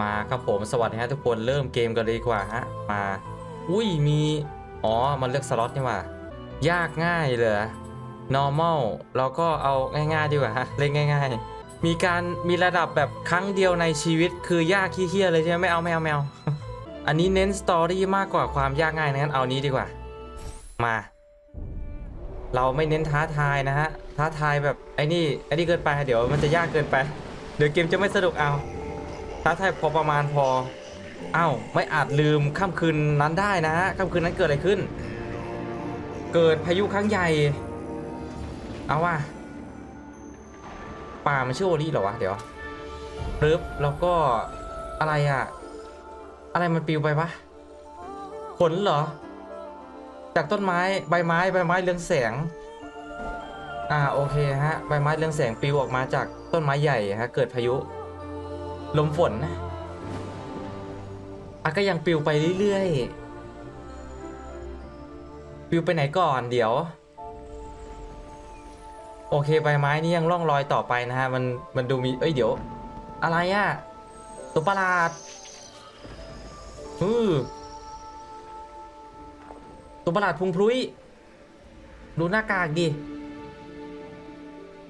มาครับผมสวัสดีฮะทุกคนเริ่มเกมกันเลยดีกว่าฮะมา อุ้ยมีอ๋อมันเลือกสล็อตนี่ว่ายากง่ายเลย normal เราก็เอาง่าย ๆ ดีกว่าฮะเล่นง่าย ๆ มีการมีระดับแบบครั้งเดียวในชีวิตคือยากขี้เคียเลยใช่ไหมไม่เอาไม่เอาไม่เอาอันนี้เน้นสตอรี่มากกว่าความยากง่ายนะงั้นเอานี้ดีกว่า มา เราไม่เน้นท้าทายนะฮะท้าทายแบบไอ้นี่ไอ้นี่เกินไปเดี๋ยวมันจะยากเกินไป เดี๋ยวเกมจะไม่สนุกเอา ท้าทายพอประมาณพออ้าวไม่อาจลืมค่ำคืนนั้นได้นะฮะค่ำคืนนั้นเกิดอะไรขึ้น เกิดพายุครั้งใหญ่ เอาว่าป่ามันชื่อโอรี่เหรอวะเดี๋ยวปึ๊บแล้วก็อะไรอะอะไรมันปิวไปปะผลเหรอ จากต้นไม้ใบไม้ใบไม้เรืองแสง อ่าโอเคฮะใบไม้เรืองแสงปิวออกมาจากต้นไม้ใหญ่ฮะเกิดพายุ ลมฝนนะอะก็ยังปลิวไปเรื่อยๆ ปลิวไปไหนก่อนเดี๋ยว โอเคใบไม้นี่ยังล่องลอยต่อไปนะฮะ มันมันดูมี เอ้ยเดี๋ยว อะไรอะตัวประหลาดอือตัวประหลาดพุงพลุยดูหน้ากากดิ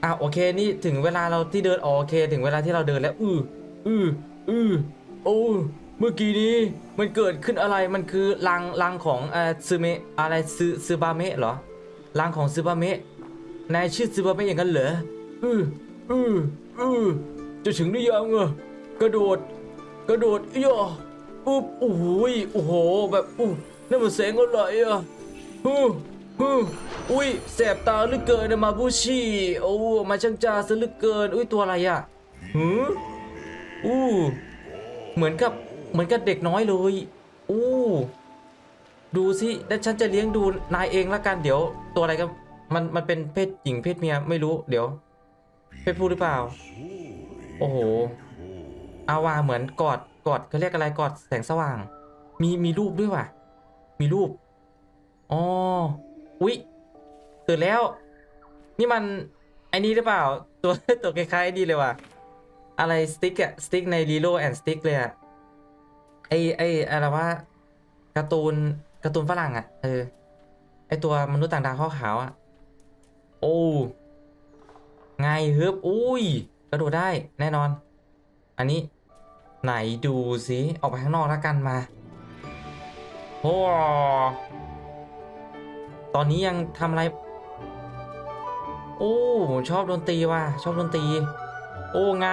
อะโอเคนี่ถึงเวลาเราที่เดินโอเค ถึงเวลาที่เราเดินแล้วอือ อืออือโอ้เมื่อกี้นี้มันเกิดขึ้นอะไรมันคือรังรังของเอ่อซึเมะอะไรซึซึบาเมะเหรอรังของซึบาเมะนายชื่อซึบาเมะอย่างนั้นเหรออืออืออือจะถึงหรือยังอะกระโดด กระโดดเย่อปุ๊บโอ้โหยโอ้โหแบบอู้นั่นมันแสงอะไรอะฮู้ฮู้อุ้ยแสบตาลือเกินนะมาบูชิโอ้มาช่างจ้าซะลือเกิน อุ้ยตัวอะไรอะหือ อู้ เหมือนกับเหมือนกับเด็กน้อยเลย อู้ ดูสิแล้วฉันจะเลี้ยงดูนายเองละกันเดี๋ยว ตัวอะไรกันมันมันเป็นเพศหญิงเพศเมียไม่รู้เดี๋ยว เพศผู้หรือเปล่า โอ้โหอาวาเหมือนกอดกอดเขาเรียกอะไรกอดแสงสว่าง มีมีรูปด้วยว่ะ มีรูปอ๋ออุ๊ยตื่นแล้ว นี่มันไอ้นี่หรือเปล่า ตัวตัวคล้ายๆดีเลยว่ะ อะไรสติ๊กอะสติ๊กในรีโลแอนด์สติ๊กเลยอะไอไออะไรวะการ์ตูนการ์ตูนฝรั่งอะเออไอตัวมนุษย์ต่างดาวข้อขาวอะโอ้ไงฮึบอุ้ยกระโดดได้แน่นอน อันนี้ไหนดูสิออกไปข้างนอกแล้วกันมาโอ้ตอนนี้ยังทำอะไร โอ้ชอบดนตรีว่ะชอบดนตรี โอ้ไง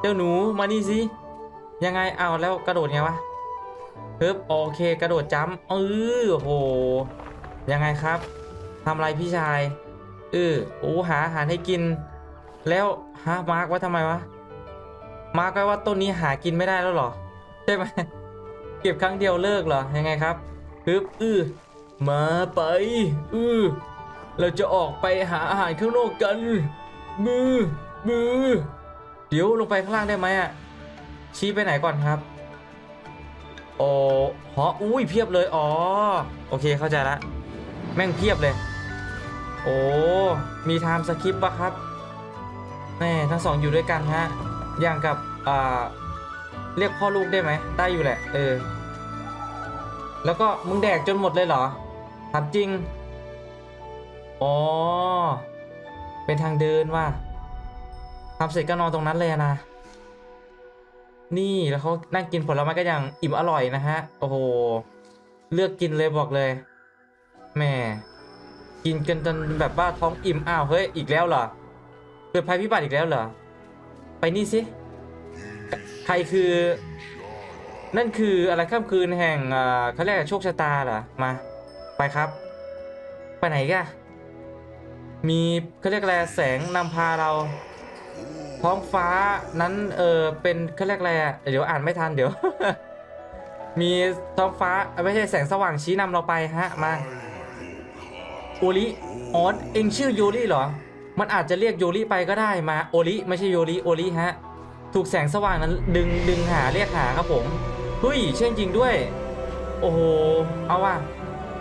เจ้าหนูมานี่สิ ยังไงเอาแล้วกระโดดไงวะฮึบโอเคกระโดดจัมเออโห ยังไงครับทำอะไรพี่ชายเออโอ้หาอาหารให้กิน แล้วฮะมาร์กไว้ทำไมวะ มาร์กไว้ว่าต้นนี้หากินไม่ได้แล้วหรอ ใช่ไหมเก็บครั้งเดียวเลิกเหรอ ยังไงครับฮึบอือมาไปอือเราจะออกไปหาอาหารข้างนอกกัน มือมือ เดี๋ยวลงไปข้างล่างได้ไหมอะ ชี้ไปไหนก่อนครับ โอ้หออุ้ยเพียบเลย อ๋อ โอเคเข้าใจละ แม่งเพียบเลย โอ้ มีไทม์สคริปต์ปะครับแม่ทั้งสองอยู่ด้วยกันฮะ อย่างกับ อ่า เรียกพ่อลูกได้ไหม ได้อยู่แหละ เออ แล้วก็มึงแดกจนหมดเลยเหรอถามจริง อ๋อ เป็นทางเดินว่ะ ทำเสร็จก็นอนตรงนั้นเลยนะ นี่แล้วเขานั่งกินผลไม้ก็อย่างอิ่มอร่อยนะฮะ โอ้โห เลือกกินเลยบอกเลยแม่กินกันจนแบบว่าท้องอิ่มอ้าวเฮ้ยอีกแล้วเหรอเกิดภัยพิบัติอีกแล้วเหรอไปนี่สิใครคือ นั่นคืออะไรค่ำคืนแห่งอ่าเขาเรียกโชคชะตาเหรอมาไปครับ ไปไหนกะมีเขาเรียกอะไรแสงนำพาเรา ท้องฟ้านั้นเออเป็นเขาเรียกอะไรอะเดี๋ยวอ่านไม่ทันเดี๋ยว มีท้องฟ้าไม่ใช่แสงสว่างชี้นำเราไปฮะมาโอริอ๋อเองชื่อโยริเหรอ มันอาจจะเรียกโยริไปก็ได้มาโอริไม่ใช่โยริโอริฮะ ถูกแสงสว่างนั้นดึงดึงหาเรียกหาครับผมเฮ้ยเช่นจริงด้วย โอ้โหเอาว่ะ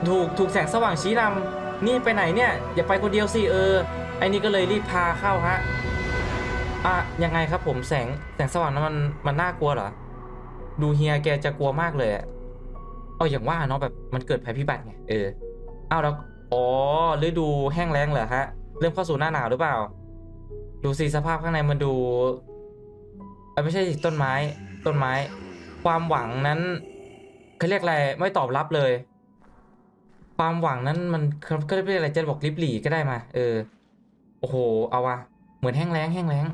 ถูกถูกแสงสว่างชี้นำนี่ไปไหนเนี่ย อย่าไปคนเดียวสิเออไอ้นี่ก็เลยรีบพาเข้าฮะ อะยังไงครับผมแสงแสงสว่างนั้นมันมันน่ากลัวเหรอ ดูเฮียแกจะกลัวมากเลยอะเอาอย่างว่าเนาะแบบมันเกิดภัยพิบัติไงเออเอาวแล้วอ๋อฤดูแห้งแล้งเหรอฮะ เริ่มเข้าสู่หน้าหนาวหรือเปล่า ดูสิสภาพข้างในมันดูเอ้ยไม่ใช่ต้นไม้ต้นไม้ ความหวังนั้นเขาเรียกอะไรไม่ตอบรับเลย ความหวังนั้นมันเขาก็เรียกอะไรจะบอกลิบหลีก็ได้มา เออ โอ้โหเอาวะเหมือนแห้งแล้งแห้งแล้ง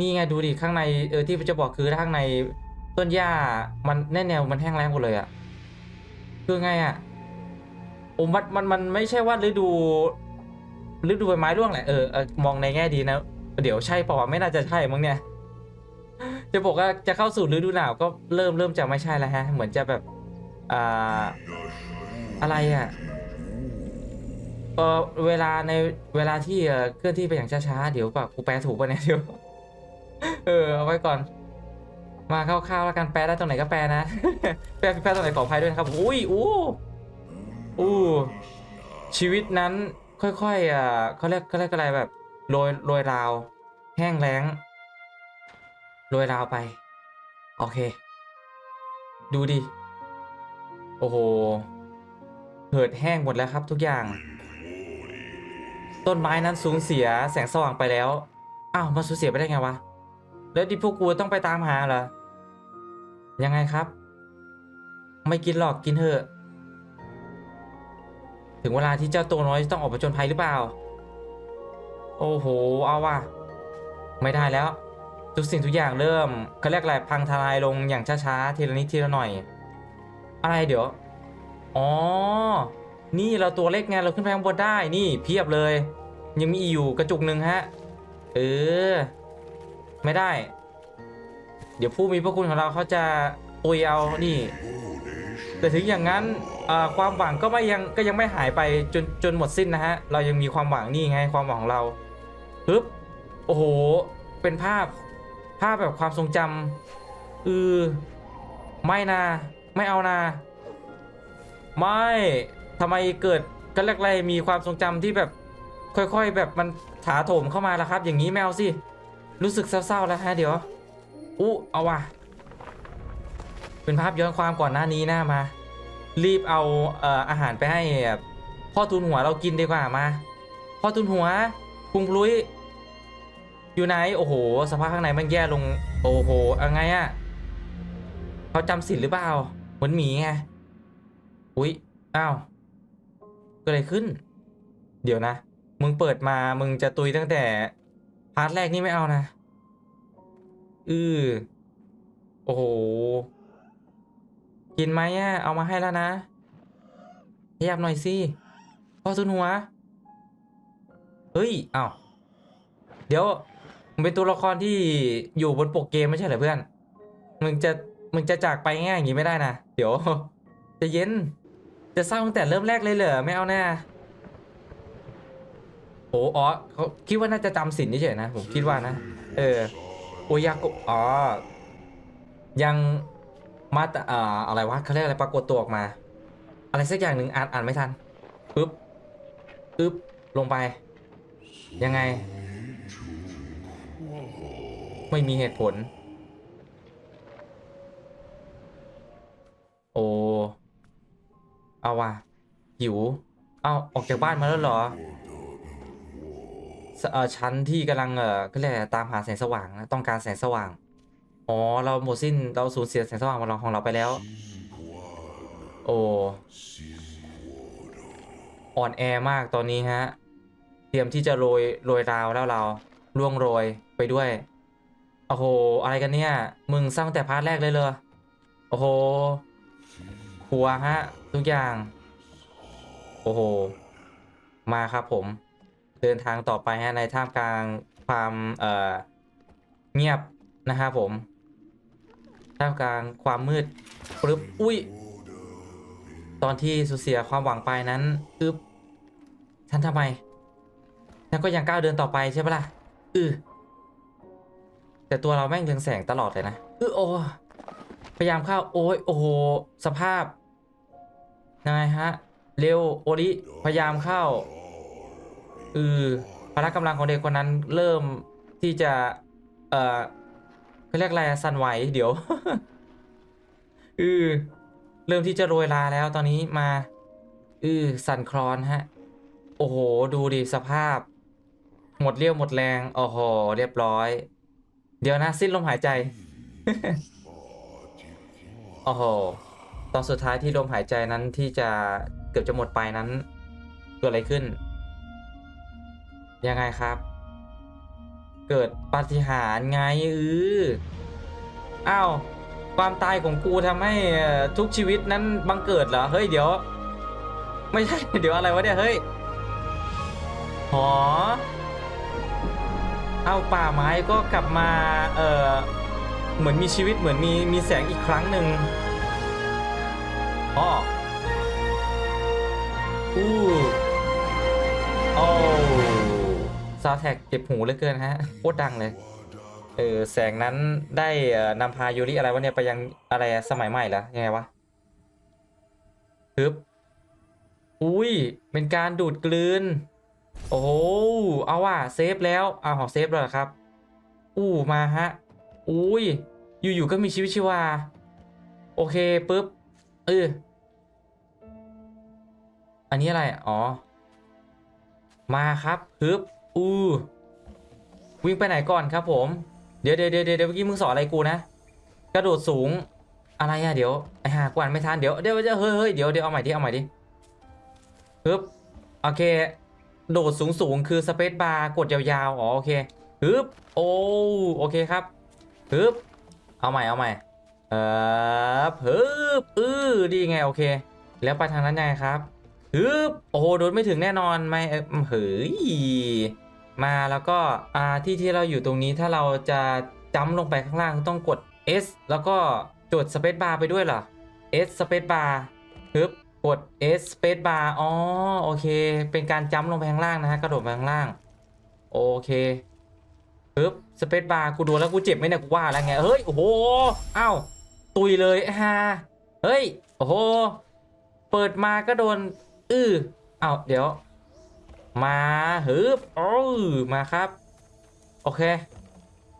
นี่ไงดูดิข้างในเออที่จะบอกคือข้างในต้นหญ้ามันแน่แนวมันแห้งแล้งหมดเลยอะคือไงอะโอ้มันมันมันไม่ใช่ว่าฤดูฤดูใบไม้ร่วงแหละเออเออมองในแง่ดีนะ เดี๋ยวใช่ป่าวะไม่น่าจะใช่มั้งเนี่ยจะบอกว่าจะเข้าสู่ฤดูหนาวก็เริ่มเริ่มจะไม่ใช่แล้วฮะ เหมือนจะแบบอ่าอะไรอะเออเวลาในเวลาที่เอ่อเคลื่อนที่ไปอย่างช้าๆ เดี๋ยวแบบกูแปลถูกป่ะเนี่ยเดี๋ยว เออเอาไว้ก่อน มาคร่าวๆแล้วกันแปลได้ตรงไหนก็แปลนะ แปลแปลตรงไหนขออภัยด้วยนะครับอุ้ยอู้อู้ชีวิตนั้นค่อยๆอ่าเขาเรียกเขาเรียกอะไรแบบโรยโรยราว แห้งแล้งโรยราวไป โอเค ดูดิ โอ้โหเหิดแห้งหมดแล้วครับทุกอย่าง ต้นไม้นั้นสูญเสียแสงสว่างไปแล้ว อ้าวมันสูญเสียไปได้ไงวะ แล้วที่พวกกูต้องไปตามหาเหรอ ยังไงครับ ไม่กินหรอกกินเถอะ ถึงเวลาที่เจ้าตัวน้อยต้องออกผจญภัยหรือเปล่า โอ้โห เอาว่ะ ไม่ได้แล้ว ทุกสิ่งทุกอย่างเริ่มเขาเรียกอะไรพังทลายลงอย่างช้าๆ ทีละนิดทีละหน่อย อะไรเดี๋ยว อ๋อ นี่เราตัวเล็กไงเราขึ้นไปข้างบนได้ นี่เพียบเลย ยังมีอยู่กระจุกหนึ่งฮะ เออ ไม่ได้ เดี๋ยวผู้มีพระคุณของเราเขาจะตุยเอานี่ แต่ถึงอย่างนั้นความหวังก็ไม่ยังก็ยังไม่หายไปจนจนหมดสิ้นนะฮะ เรายังมีความหวังนี่ไงความหวังของเราปึ๊บโอ้โห เป็นภาพภาพแบบความทรงจำเออไม่นะไม่เอานะไม่ทำไมเกิดกันแรกๆมีความทรงจำที่แบบค่อย ๆ แบบมันถาโถมเข้ามาแล้วครับ อย่างนี้ไม่เอาสิ รู้สึกเศร้าๆแล้วฮะเดี๋ยวอู้เอาว่ะ เป็นภาพย้อนความก่อนหน้านี้นะมา รีบเอาเอ่ออาหารไปให้พ่อทุนหัวเรากินดีกว่ามาพ่อทุนหัวพุงพลุยอยู่ไหนโอ้โหสภาพข้างในมันแย่ลงโอ้โหอาไงอะเขาจำสินหรือเปล่าเหมือนหมีไงอุ๊ยอ้าวเก็เลยขึ้น เดี๋ยวนะ มึงเปิดมามึงจะตุยตั้งแต่ พาร์ทแรกนี่ไม่เอานะ อือโอ้โห กินไหมอะ เอามาให้แล้วนะขยับหน่อยสิพ่อสุนหัว เฮ้ยเอ้าเดี๋ยวมึงเป็นตัวละครที่อยู่บนปกเกมไม่ใช่เหรอเพื่อน มึงจะ มึงจะจากไปง่ายอย่างนี้ไม่ได้นะ เดี๋ยว จะเย็น จะเศร้าตั้งแต่เริ่มแรกเลยเหรอ ไม่เอาแน่ โอ้อ๋อเขาคิดว่าน่าจะจำสินเฉยนะ ผมคิดว่านะ เออ โอยาโกอ๋อ ยังมาตอ่าอะไรวะเขาเรียกอะไรปรากฏตัวออกมา อะไรสักอย่างหนึ่งอ่านอ่านไม่ทันปึ๊บปึ๊บลงไป ยังไง ไม่มีเหตุผล โอ้เอาว่ะหิว เอาออกจากบ้านมาแล้วเหรอ เออชั้นที่กำลังเออก็เรียกอะไรตามหาแสงสว่างนะต้องการแสงสว่าง อ๋อ เราหมดสิ้นเราสูญเสียแสงสว่างของเราของเราไปแล้ว โอ้อ่อนแอมากตอนนี้ฮะ เตรียมที่จะโรยโรยราวแล้วเราล่วงโรยไปด้วย โอ้โห อะไรกันเนี่ย มึงสร้างแต่พาร์ทแรกเลยเลยโอ้โหหัวฮะ ทุกอย่าง โอ้โห มาครับผม เดินทางต่อไปฮะในท่ามกลางความเอ่อเงียบนะครับผม ท่ามกลางความมืดปึ๊บอุ้ย ตอนที่สูญเสียความหวังไปนั้นอึบฉันทำไมฉันก็ยังก้าวเดินต่อไปใช่ปะล่ะอือแต่ตัวเราแม่งเรืองแสงตลอดเลยนะอือโอพยายามเข้าโอ้ยโอ้โหสภาพยังไงฮะเร็วโอริพยายามเข้า อือพละกำลังของเด็กคนนั้นเริ่มที่จะ เอ่อเขาเรียกอะไรสั่นไหวเดี๋ยวอือเริ่มที่จะโรยลาแล้วตอนนี้มาอือสั่นคลอนฮะ โอ้โห ดูดิสภาพ หมดเรี่ยวหมดแรงโอ้โหเรียบร้อย เดี๋ยวนะสิ้นลมหายใจโอ้โหตอนสุดท้ายที่ลมหายใจนั้นที่จะเกือบจะหมดไปนั้นเกิดอะไรขึ้น ยังไงครับ เกิดปาฏิหาริย์ไงเอออ้าวความตายของกูทำให้ทุกชีวิตนั้นบังเกิดเหรอ เฮ้ยเดี๋ยว ไม่ใช่ เดี๋ยวอะไรวะเนี่ยเฮ้ยหอเอาป่าไม้ก็กลับมาเอ่อเหมือนมีชีวิตเหมือนมีมีแสงอีกครั้งหนึ่งอ๋ออู้ ซาวแท็กเจ็บหูเหลือเกินฮะโคตรดังเลย เออแสงนั้นได้นำพายูริอะไรวะเนี่ยไปยังอะไรสมัยใหม่เหรอยังไงวะฮึบอุ้ย เป็นการดูดกลืน โอ้โห เอาว่ะเซฟแล้วเอาหอเซฟแล้วครับ อู้มาฮะ อุ้ย อยู่ๆก็มีชีวิตชีวา โอเคปุ๊บ เออ อันนี้อะไร อ๋อ มาครับฮึบ อู้วิ่งไปไหนก่อนครับผม เดี๋ยวเดี๋ยวเดี๋ยวเดี๋ยวเมื่อกี้มึงสอนอะไรกูนะ กระโดดสูง อะไรอะเดี๋ยวไอ้ห่ากวนไม่ทันเดี๋ยวเดี๋ยวเฮ้ยเฮ้ยเดี๋ยวเดี๋ยวเอาใหม่ดิเอาใหม่ดิฮึบโอเค โดดสูงสูงคือสเปซบาร์กดยาวๆ อ๋อโอเคฮึบโอ้โอเคครับฮึบเอาใหม่เอาใหม่ เออฮึบอือดีไงโอเค แล้วไปทางนั้นยังไงครับฮึบโอ้โหโดไม่ถึงแน่นอนไม่เออเฮ้ย มาแล้วก็ที่ที่เราอยู่ตรงนี้ถ้าเราจะจ้ำลงไปข้างล่างต้องกด S แล้วก็จดสเปซบาร์ไปด้วยเหรอ S สเปซบาร์ฮึบกด S space bar อ๋อโอเค เป็นการจ้ำลงไปข้างล่างนะฮะกระโดดไปข้างล่าง โอเคปึ๊บสเปซบาร์กูดูแล้วกูเจ็บไหมเนี่ยกูว่าแล้วไงเฮ้ยโอ้โหอ้าวตุยเลยฮาเฮ้ยโอ้โหเปิดมาก็โดนอื้ออ้าวเดี๋ยว มาฮึบโอ้มาครับ โอเค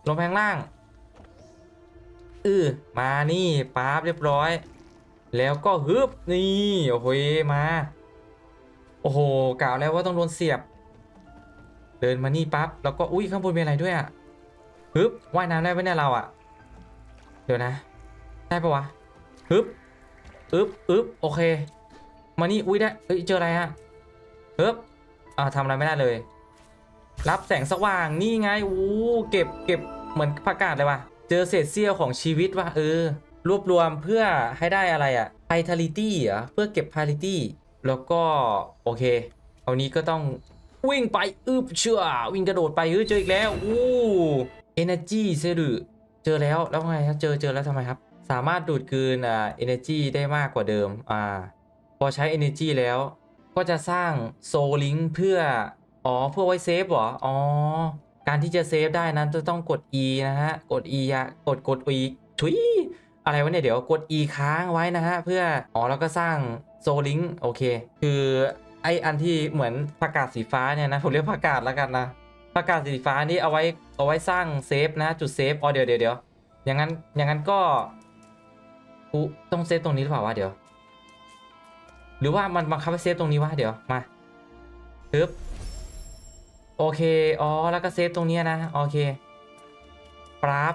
ลงไปข้างล่างเออมานี่ป๊าบเรียบร้อย แล้วก็ฮึบนี่โอ้โหมา โอ้โหกล่าวแล้วว่าต้องโดนเสียบ เดินมานี่ปั๊บแล้วก็อุ้ยข้างบนมีอะไรด้วยอะฮึบว่ายน้ำได้ไหมเนี่ยเราอะ เดี๋ยวนะ ได้ปะวะฮึบอึบอึบโอเค มานี่อุ้ยได้เอ้ยเจออะไรฮะฮึบ อ่าทำอะไรไม่ได้เลย รับแสงสว่างนี่ไงอู้เก็บเก็บเหมือนประกาศเลยว่ะ เจอเศษเสี้ยวของชีวิตว่ะเออ รวบรวมเพื่อให้ได้อะไรอะ vitality เหรอเพื่อเก็บ vitality แล้วก็ โอเค เอานี้ก็ต้องวิ่งไปอึบเชื่อ วิ่งกระโดดไปเฮ้ยเจออีกแล้วอู้ energy เซรุเจอแล้วแล้วไงครับเจอเจอแล้วทำไมครับ สามารถดูดกลืนอ่า energy ได้มากกว่าเดิมอ่าพอใช้ energy แล้ว ก็จะสร้าง soul link เพื่อ อ๋อ เพื่อไว้เซฟเหรอ อ๋อ การที่จะเซฟได้นั้นจะต้องกด e นะฮะ กด e อะกดกด e ชุยอะไรวะเนี่ย เดี๋ยวกด e ค้างไว้นะฮะ เพื่อ อ๋อ แล้วก็สร้าง soul link โอเค คือไออันที่เหมือนประกาศสีฟ้าเนี่ยนะ ผมเรียกประกาศแล้วกันนะประกาศสีฟ้านี่เอาไว้เอาไว้สร้างเซฟนะจุดเซฟ อ๋อเดี๋ยวเดี๋ยวเดี๋ยวอย่างนั้นอย่างนั้นก็กูต้องเซฟตรงนี้หรือเปล่าวะเดี๋ยว หรือว่ามันบังคับให้เซฟตรงนี้วะเดี๋ยวมาปึ๊บโอเคอ๋อแล้วก็เซฟตรงนี้นะโอเคปราบ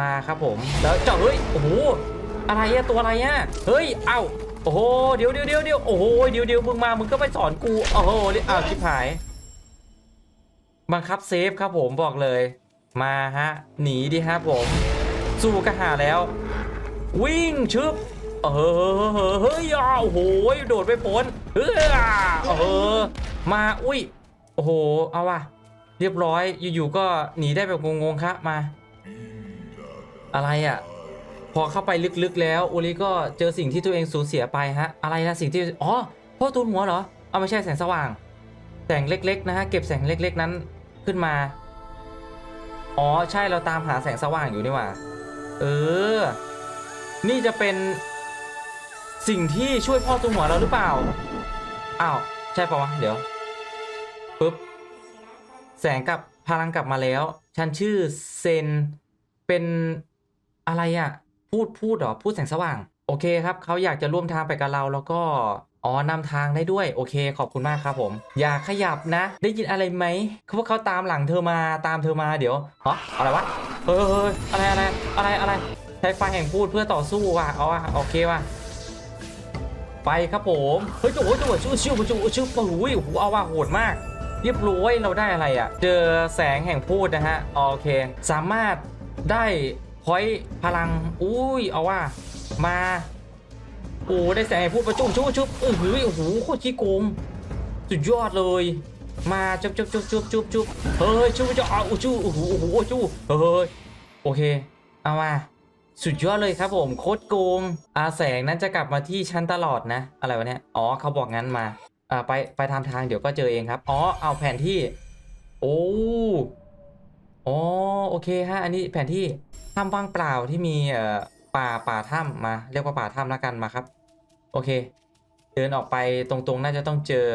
มาครับผมแล้วเจาะเฮ้ยโอ้โหอะไรอะตัวอะไรอะเฮ้ยเอ้าโอ้โหเดี๋ยวเดี๋ยวเดี๋ยวเดี๋ยวโอ้โหเดี๋ยวเดี๋ยวมึงมามึงก็ไปสอนกูโอ้โหเดี๋ยวอ้าวชิบหายบังคับเซฟครับผมบอกเลย มาฮะหนีดิครับผม สู้ก็หาแล้ว วิ่งชึบ เออเฮ้ยอ้าวโอ้โหโดดไปพ้นเออเออมาอุ้ยโอ้โหเอาว่ะเรียบร้อยอยู่ๆก็หนีได้แบบงงๆครับมา อะไรอะ่ะ พอเข้าไปลึกๆแล้วโอลิก็เจอสิ่งที่ตัวเองสูญเสียไปฮะ อะไรนะสิ่งที่อ๋อพ่อตูนหัวเหรอเอาไม่ใช่แสงสว่าง แสงเล็ก ๆ นะฮะเก็บแสงเล็ก ๆนั้นขึ้นมา อ๋อใช่เราตามหาแสงสว่างอยู่นี่หว่า เออ นี่จะเป็น สิ่งที่ช่วยพ่อตูนหัวเราหรือเปล่า อ้าว ใช่ปะวะ เดี๋ยวปุ๊บ แสงกลับพลังกลับมาแล้ว ฉันชื่อเซน เป็นอะไรอะ่ะพูดพูดหรอ พูดแสงสว่าง โอเคครับ เขาอยากจะร่วมทางไปกับเราแล้วก็ อ๋อนำทางได้ด้วย โอเค ขอบคุณมากครับผม อย่าขยับนะ ได้ยินอะไรไหมเขาพวกเขาตามหลังเธอมา ตามเธอมา เดี๋ยวฮะอะไรวะเฮ้ยเฮ้ยอะไรอะไร อะไรอะไร ใช้ไฟแห่งพูดเพื่อต่อสู้ว่ะ เอาว่ะ โอเคว่ะ ไปครับผมเฮ้ยโอ้โหโอ้โหชิวชิวชิวชิวโอ้โหโอ้โหเอาว่ะโหดมาก เรียบร้อยเราได้อะไรอะ เจอแสงแห่งพูดนะฮะโอเค สามารถได้พอยพลังอุ้ยเอาว่ามาโอ้ได้แสงแห่งพูดประจุชุบชุบเออหือโอ้โหโคตรขี้โกงสุดยอดเลยมาจุบจุบจุบจุบจุบจุบเฮ้ยชุบจุบอ้าวชูโอ้โหโอ้โหชูเฮ้ยโอเค เอามา สุดยอดเลยครับผมโคตรโกงอาแสงนั้นจะกลับมาที่ชั้นตลอดนะ อะไรวะเนี่ยอ๋อเขาบอกงั้นมาอ่าไปไปทำทางเดี๋ยวก็เจอเองครับอ๋อเอาแผนที่ โอ้อ๋อโอเคฮะอันนี้แผนที่ถ้ำว่างเปล่าที่มีเอ่อป่าป่าถ้ำมา เรียกว่าป่าถ้ำแล้วกันมาครับ โอเค เดินออกไปตรงๆน่าจะต้องเจอ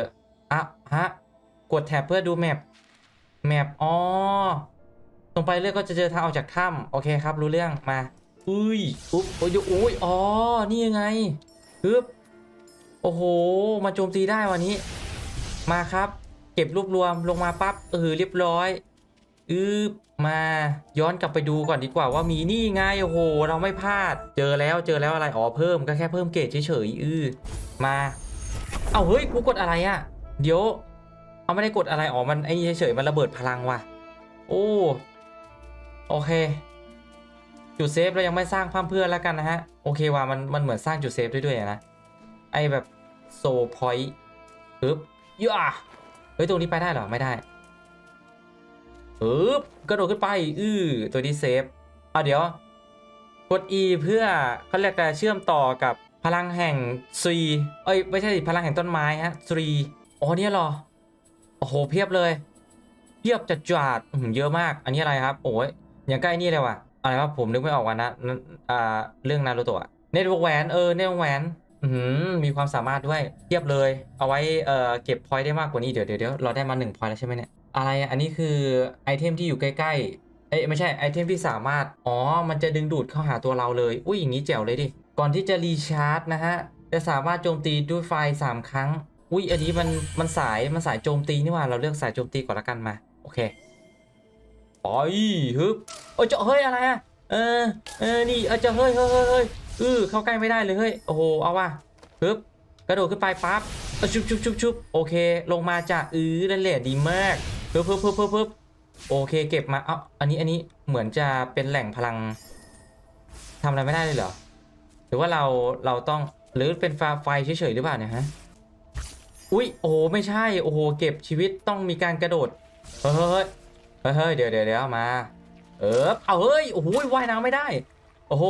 อะฮะกดแท็บเพื่อดูแมปแมปอ๋อตรงไปเรื่อยก็จะเจอทางออกจากถ้ำโอเคครับ รู้เรื่องมา อุ้ยอุ๊บโอ้ยโอ้ยอ๋อ นี่ยังไงฮึบโอ้โห มาโจมตีได้วันนี้ มาครับ เก็บรวบรวมลงมาปั๊บเออเรียบร้อยอืบมาย้อนกลับไปดูก่อนดีกว่าว่ามีนี่ไงโอ้โห เราไม่พลาด เจอแล้วเจอแล้วอะไรอ๋อเพิ่มก็แค่เพิ่มเกรดเฉยๆอือมา เอาเฮ้ยกูกดอะไรอะเดี๋ยว เอาไม่ได้กดอะไรอ๋อมันไอ้เฉยๆมันระเบิดพลังว่ะ โอ้โอเค จุดเซฟเรายังไม่สร้างพร่ำเพื่อนแล้วกันนะฮะ โอเคว่ะมันมันเหมือนสร้างจุดเซฟด้วยด้วยนะ ไอแบบโซพอยต์ปึ๊บย่าเฮ้ย ตรงนี้ไปได้หรอ ไม่ได้ปึ๊บกระโดดขึ้นไป อื้อ ตัวนี้เซฟเอะเดี๋ยว กด E เพื่อเขาเรียกการเชื่อมต่อกับพลังแห่งซีเอ้ย ไม่ใช่พลังแห่งต้นไม้ฮะซีอ๋อเนี่ยหรอ โอ้โห เพียบเลย เพียบจัดจาดอื้อหือเยอะมาก อันนี้อะไรครับ โอ้ยอย่างใกล้นี่เลยว่ะ อะไรวะผมนึกไม่ออกว่านะนั่นอ่าเรื่องนารูโตะเน็ตวงแหวนเออเน็ตวงแหวนมีความสามารถด้วยเทียบเลย เอาไว้เอ่อเก็บพอยต์ได้มากกว่านี้เดี๋ยวเดี๋ยวเราได้มา1พอยต์แล้วใช่ไหมเนี่ยอะไรอันนี้คือไอเทมที่อยู่ใกล้ๆเอ้ยไม่ใช่ไอเทมที่สามารถอ๋อมันจะดึงดูดเข้าหาตัวเราเลย อุ้ยอย่างนี้แจ๋วเลยดิก่อนที่จะรีชาร์จนะฮะจะสามารถโจมตีด้วยไฟ 3 ครั้ง อุ้ยอันนี้มันมันสายมันสายโจมตีนี่ว่าเราเลือกสายโจมตีก่อนละกันมาโอเค ไปฮึบเอ้เจาะเฮ้ยอะไรอะเออเออนี่เออเจาะเฮ้ยเฮ้ยเฮ้ยเฮ้ยเออเข้าใกล้ไม่ได้เลยเฮ้ยโอ้โหเอาว่ะปึ๊บกระโดดขึ้นไปปั๊บเอชุบชุบชุบชุบโอเค ลงมาจะอือนั่นแหละดีมากปึ๊บปึ๊บปึ๊บปึ๊บปึ๊บโอเคเก็บมาเอ้าอันนี้อันนี้เหมือนจะเป็นแหล่งพลังทำอะไรไม่ได้เลยเหรอหรือว่าเราเราต้องหรือเป็นฟ้าไฟเฉยๆหรือเปล่าเนี่ยฮะอุ้ยโอ้ไม่ใช่โอ้โหเก็บชีวิตต้องมีการกระโดดเฮ้ย เฮ้ยเดี๋ยวเดี๋ยวเดี๋ยวมา เออเอาเฮ้ยโอ้โหว่ายน้ำไม่ได้ โอ้โห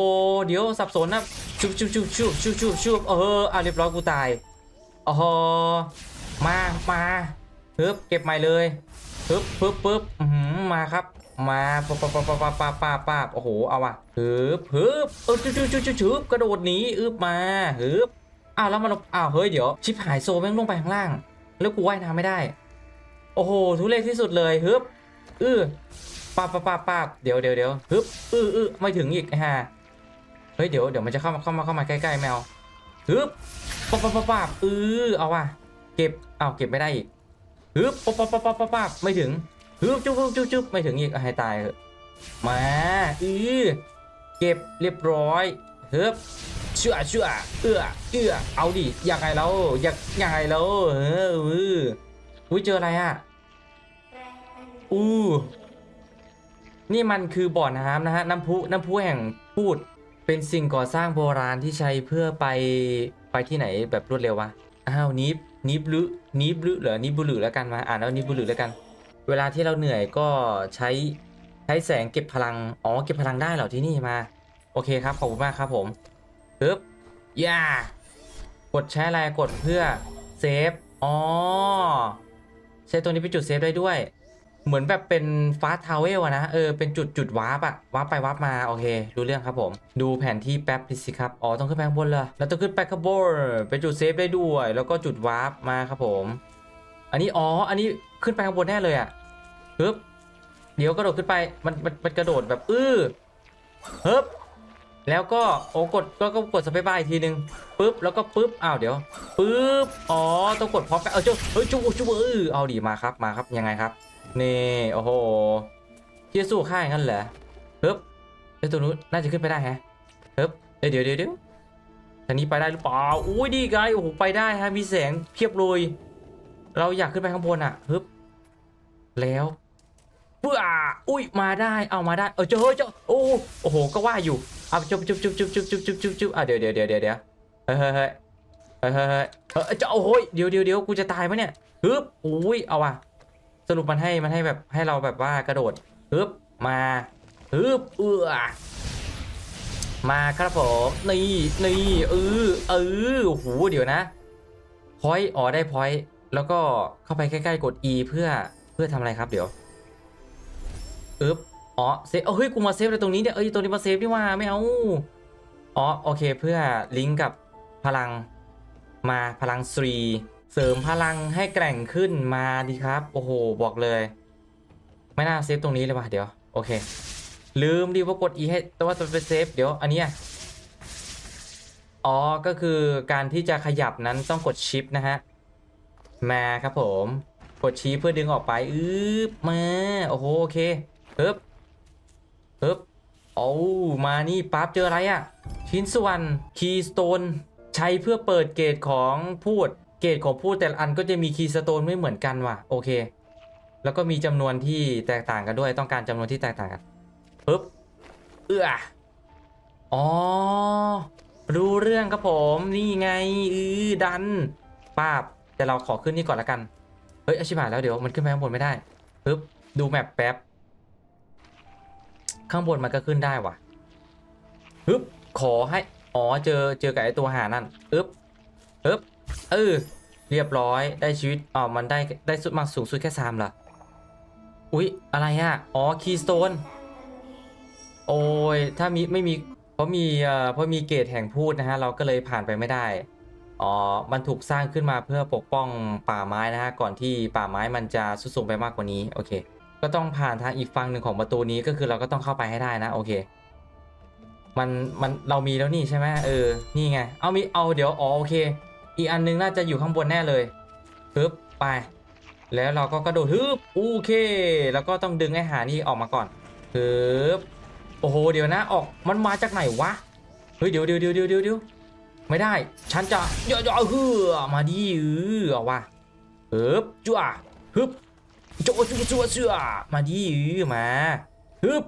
เดี๋ยวสับสนนะชุบชุบชุบชุบชุบชุบชุบเอออะเรียบร้อยกูตายโอ้โหมามาปึ๊บเก็บใหม่เลยปึ๊บปึ๊บปึ๊บมาครับ มาปั๊บปั๊บปั๊บปั๊บปั๊บปั๊บโอ้โหเอาว่ะปึ๊บปึ๊บเออชุบชุบชุบชุบชุบกระโดดหนีอึบมาปึ๊บอ้าวแล้วมันอ้าวเฮ้ยเดี๋ยวชิบหายโซแม่งลงไปข้างล่าง แล้วกูว่ายน้ำไม่ได้ โอ้โหทุเรศที่สุดเลยฮึบ อื้อปั๊บปั๊บปั๊บปั๊บเดี๋ยวเดี๋ยวเดี๋ยวฮึบอื้ออื้อไม่ถึงอีกไอ้ห่าเฮ้ยเดี๋ยวเดี๋ยวมันจะเข้ามาเข้ามาเข้ามาใกล้ๆแมวฮึบปั๊บปั๊บปั๊บปั๊บเออเอาว่ะเก็บเอาเก็บไม่ได้อีกฮึบปั๊บปั๊บปั๊บปั๊บปั๊บปั๊บไม่ถึงฮึบจุ๊บจุ๊บจุ๊บไม่ถึงอีกเอาให้ตายเถอะมาเออเก็บเรียบร้อยฮึบเชื่อเชื่อเอื้อเอื้อเอาดิอยากไงเราอยากยังไงเราเออเอออุ้ยเจออะไรอะ อู้ นี่มันคือบ่อน้ำนะฮะ น้ำพุน้ำพุแห่งพูด เป็นสิ่งก่อสร้างโบราณที่ใช้เพื่อไปไปที่ไหนแบบรวดเร็ววะ อ้าวนิบนิบลุนิบลุเหรอนิบุลุแล้วกันมาอ่านแล้วนิบุลุแล้วกัน เวลาที่เราเหนื่อยก็ใช้ใช้แสงเก็บพลัง อ๋อ เก็บพลังได้เหรอที่นี่มา โอเคครับ ขอบคุณมากครับผมปึ๊บย่ากดใช้อะไรกดเพื่อเซฟ อ๋อ ใช้ตัวนี้เป็นจุดเซฟได้ด้วย เหมือนแบบเป็นฟาสทาวเวลอะนะ เออ เป็นจุดจุดวาร์ปอะวาร์ปไปวาร์ปมา โอเครู้เรื่องครับผม ดูแผนที่แป๊บดิสิครับ อ๋อ ต้องขึ้นไปข้างบนเลยแล้วต้องขึ้นไปข้างบนเป็นจุดเซฟได้ด้วย แล้วก็จุดวาร์ปมาครับผม อันนี้ อ๋อ อันนี้ขึ้นไปข้างบนแน่เลยอะปึ๊บ เดี๋ยวกระโดดขึ้นไป มัน มัน มันกระโดดแบบ อื้อฮึบแล้วก็โอ้กดก็ก็กดสเปซบาร์อีกทีนึงปุ๊บแล้วก็ปุ๊บอ้าวเดี๋ยวปุ๊บอ๋อต้องกดพร้อมกันเออจุ๊เฮ้ยจุ๊จุ๊เออเอาดีมาครับมาครับยังไงครับ นี่โอ้โหเฮียสู้ข้าอย่างนั้นเหรอปึ๊บไอ้ตัวนู้นน่าจะขึ้นไปได้แฮะเอ้ยเดี๋ยวเดี๋ยวเดี๋ยวทางนี้ไปได้หรือเปล่าอุ้ยดีไงโอ้โหไปได้ฮะมีแสงเพียบเลยเราอยากขึ้นไปข้างบนอะปึ๊บแล้วเพื่ออุ้ยมาได้เอามาได้เออเจอเจอโอ้โอ้โหก็ว่าอยู่เอาจุ๊บจุ๊บจุ๊บจุ๊บจุ๊บจุ๊บจุ๊บจุ๊บจุ๊บอะเดี๋ยวเดี๋ยวเดี๋ยวเดี๋ยวเดี๋ยวเฮ้ยเฮ้ยเฮ้ยเฮ้ยเฮ้ยเฮ้ยเออจะโอ้ยเดี๋ยวเดี๋ยวเดี๋ยวกูจะตายปะเนี่ยฮึบอุ้ยเอาว่ะ สรุปมันให้มันให้แบบให้เราแบบว่ากระโดดฮึบมาฮึบเอื้อมาครับผมนี่นี่เออเออโอ้โหเดี๋ยวนะพอยอ๋อได้พอยแล้วก็เข้าไปใกล้ๆกด E เพื่อเพื่อทำอะไรครับเดี๋ยวอึ๊บอ๋อเซฟเฮ้ยกูมาเซฟเลยตรงนี้เนี่ยเอ้ยตรงนี้มาเซฟนี่ว่าไม่เอาอ๋อโอเคเพื่อลิงก์กับพลังมาพลังซี เสริมพลังให้แกร่งขึ้นมาดีครับ โอ้โห บอกเลย ไม่น่าเซฟตรงนี้เลยว่ะเดี๋ยว โอเค ลืมดิว่ากด E ให้แต่ว่าตัวเป็นเซฟเดี๋ยวอันเนี้ยอ๋อ ก็คือการที่จะขยับนั้นต้องกดชิปนะฮะ มาครับผม กดชี้เพื่อดึงออกไปอึ๊บมา โอ้โห โอเคปึ๊บปึ๊บโอ้มานี่ปั๊บเจออะไรอะ ชิ้นส่วนคีย์สโตนใช้เพื่อเปิดเกตของพูด เกตของพูดแต่ละอันก็จะมีคีย์สโตนไม่เหมือนกันว่ะโอเค แล้วก็มีจำนวนที่แตกต่างกันด้วยต้องการจำนวนที่แตกต่างกันปึ๊บเอื้ออ๋อรู้เรื่องครับผมนี่ไงอือดันป้าบแต่เราขอขึ้นนี่ก่อนละกันเฮ้ยอาชิบหายแล้วเดี๋ยวมันขึ้นไปข้างบนไม่ได้ปึ๊บดูแมปแป๊บข้างบนมันก็ขึ้นได้ว่ะฮึบขอให้อ๋อเจอเจอกับไอตัวหานั่นอึ๊บอึ๊บ เออเรียบร้อยได้ชีวิตอ๋อมันได้ได้สุดมากสูงสุดแค่สามเหรออุ๊ย อะไรอะอ๋อคีย์สโตนโอ้ยถ้ามีไม่มีเพราะมีเอ่อเพราะมีเกตแห่งพูดนะฮะ เราก็เลยผ่านไปไม่ได้อ๋อมันถูกสร้างขึ้นมาเพื่อปกป้องป่าไม้นะฮะ ก่อนที่ป่าไม้มันจะสุดโทรมไปมากกว่านี้โอเค ก็ต้องผ่านทางอีกฝั่งหนึ่งของประตูนี้ก็คือเราก็ต้องเข้าไปให้ได้นะโอเคมันมันเรามีแล้วนี่ใช่ไหมเออนี่ไงเอามีเอาเดี๋ยวอ๋อโอเค อีกอันนึงน่าจะอยู่ข้างบนแน่เลยฮึบไป แล้วเราก็กระโดดฮึบโอเค แล้วก็ต้องดึงไอ้หานี่ออกมาก่อนฮึบโอ้โหเดี๋ยวนะออกมันมาจากไหนวะเฮ้ยเดี๋ยวเดี๋ยวเดี๋ยวเดี๋ยวเดี๋ยวไม่ได้ ฉันจะยวเดี๋ยวเฮือมาดิเออเอาว่ะฮึบจ้วฮึบโจชัวชัวชัวมาดิอื้อมาฮึบ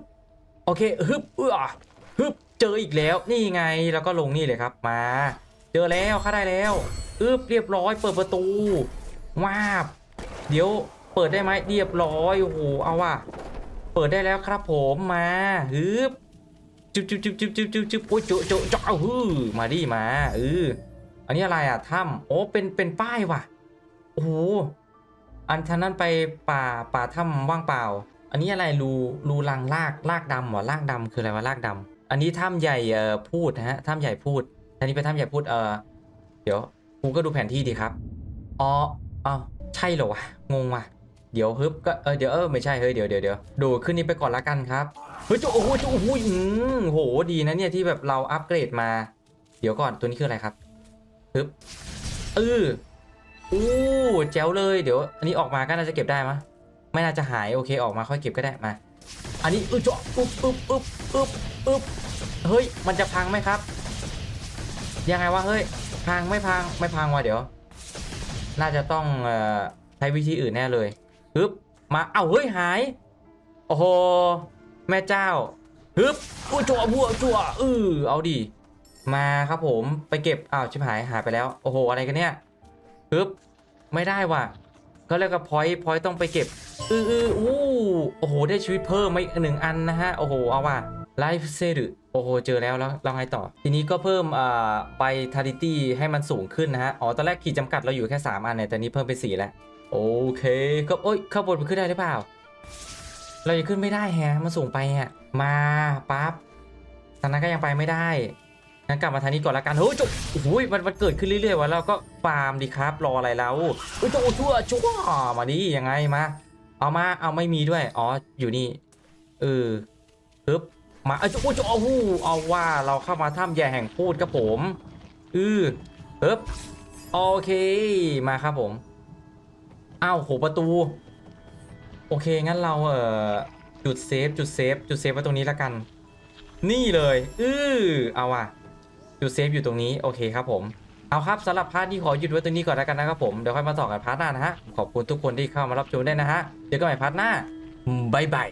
โอเคฮึบเอื้อฮึบเจออีกแล้วนี่ไงแล้วก็ลงนี่เลยครับมา เจอแล้วเข้าได้แล้วอึบเรียบร้อย เปิดประตูว้าบ เดี๋ยวเปิดได้ไหมเรียบร้อยโอ้โหเอาว่ะเปิดได้แล้วครับผมมาฮึบจุบจุบจุบจุบจุบจุบจุบโอ้ยโจโจโจเอาฮือมาดิมาเอออันนี้อะไรอะถ้ำโอ้เป็นเป็นป้ายว่ะโอ้โหอันทางนั้นไปป่าป่าถ้ำว่างเปล่า อันนี้อะไรรูรูลังลากลากดำเหรอลากดำคืออะไรวะลากดำอันนี้ถ้ำใหญ่เอ่อพูดนะฮะถ้ำใหญ่พูด นนี้เป็นถ้ำใหญ่พูดเออเดี๋ยวกูก็ดูแผนที่ดีครับอ๋ออ้าใช่เหรอวะงงว่ะเดี๋ยวฮึบก็เออเดี๋ยวเออไม่ใช่เฮ้ยเดี๋ยวเดี๋ยวเดี๋ยวดูขึ้นนี้ไปก่อนละกันครับเฮ้ยโจโอ้โหโจโอ้โหอืมโหดีนะเนี่ยที่แบบเราอัปเกรดมา เดี๋ยวก่อนตัวนี้คืออะไรครับฮึบเอออู้แจ๋วเลยเดี๋ยว อันนี้ออกมาก็น่าจะเก็บได้มะไม่น่าจะหายโอเคออกมาค่อยเก็บก็ได้มา อันนี้อึ๊บจ๊ะอึ๊บอึ๊บอึ๊บอึ๊บอึ๊บเฮ้ยมันจะพังไหมครับ ยังไงวะเฮ้ยพังไม่พังไม่พังว่ะเดี๋ยว น่าจะต้องอใช้วิธีอื่นแน่เลยฮึบมาเอ้าเฮ้ยหาย โอ้โหแม่เจ้าฮึบอู้จั่วบัวจั่วเออเอาดิมาครับผมไปเก็บอ้าวชิบหายหายไปแล้วโอ้โหอะไรกันเนี่ยปึ๊บไม่ได้ว่ะก็เรียกว่าพอยต์พอยต์ต้องไปเก็บอืออืออู้โอ้โหได้ชีวิตเพิ่มมาอีกหนึ่งอันนะฮะโอ้โหเอาว่ะ ไลฟ์เซร์โอ้โหเจอแล้วแล้วเราไงต่อ ทีนี้ก็เพิ่มอ่าไบทาริตี้ให้มันสูงขึ้นนะฮะ อ๋อ ตอนแรกขีดจำกัดเราอยู่แค่ 3 อันเนี่ยแต่นี้เพิ่มเป็น4แล้ว โอเคก็โอ้ยข้างบนมันขึ้นได้หรือเปล่า เรายังขึ้นไม่ได้แฮะ มันสูงไปฮะมาปั๊บทางนั้นก็ยังไปไม่ได้งั้นกลับมาทางนี้ก่อนละกันเฮ้ยจุ๊โอ้ยมันมันเกิดขึ้นเรื่อยๆวะเราก็ฟาร์มดีครับรออะไรแล้วเฮ้ยจุ๊ชั่วชั่วมาดิยังไงมาเอามาเอาไม่มีด้วยอ๋ออยู่นี่เออปึ๊บ มาเอ้ยโอ้โหโอ้โหเอาว่าเราเข้ามาถ้ำแย่แห่งพูดครับผมอือเอ๊บโอเคมาครับผมอ้าวโหประตู โอเคงั้นเราเอ่อจุดเซฟจุดเซฟจุดเซฟไว้ตรงนี้แล้วกัน นี่เลยอือเอาว่ะจุดเซฟอยู่ตรงนี้โอเคครับผมเอาครับสำหรับพาร์ทนี้ขอหยุดไว้ตรงนี้ก่อนแล้วกันนะครับผมเดี๋ยวค่อยมาต่อกันพาร์ทหน้านะฮะขอบคุณทุกคนที่เข้ามารับชมได้นะฮะเจอกันใหม่พาร์ทหน้าบายบาย